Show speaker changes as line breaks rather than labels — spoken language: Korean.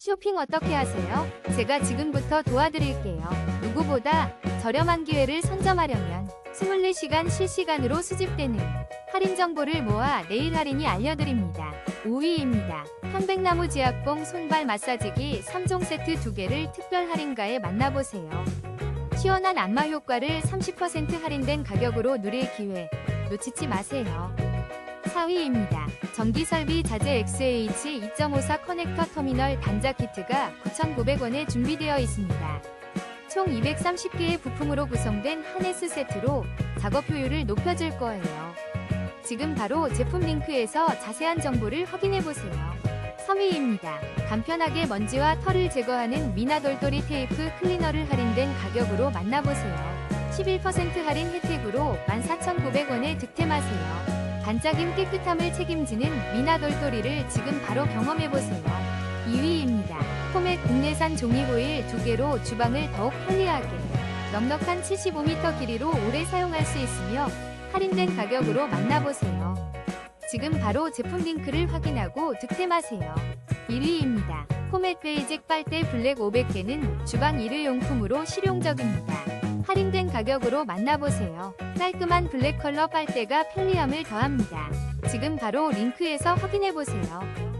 쇼핑 어떻게 하세요? 제가 지금부터 도와드릴게요. 누구보다 저렴한 기회를 선점하려면 24시간 실시간으로 수집되는 할인 정보를 모아 내일 할인이 알려드립니다. 5위입니다. 편백나무 지압봉 손발 마사지기 3종 세트 2개를 특별 할인가에 만나보세요. 시원한 안마 효과를 30% 할인된 가격으로 누릴 기회 놓치지 마세요. 4위입니다. 전기설비 자재 XH 2.54 커넥터 터미널 단자 키트가 9,900원에 준비되어 있습니다. 총 230개의 부품으로 구성된 하네스 세트로 작업 효율을 높여줄 거예요. 지금 바로 제품 링크에서 자세한 정보를 확인해보세요. 3위입니다. 간편하게 먼지와 털을 제거하는 미나돌돌이 테이프 클리너를 할인된 가격으로 만나보세요. 11% 할인 혜택으로 14,900원에 득템하세요. 반짝임 깨끗함을 책임지는 미나돌돌이를 지금 바로 경험해보세요. 2위입니다. 포맥 국내산 종이호일 2개로 주방을 더욱 편리하게 넉넉한 75m 길이로 오래 사용할 수 있으며 할인된 가격으로 만나보세요. 지금 바로 제품 링크를 확인하고 득템하세요. 1위입니다. 포맷 베이직 빨대 블랙 500개는 주방 일회용품으로 실용적입니다. 할인된 가격으로 만나보세요. 깔끔한 블랙 컬러 빨대가 편리함을 더합니다. 지금 바로 링크에서 확인해보세요.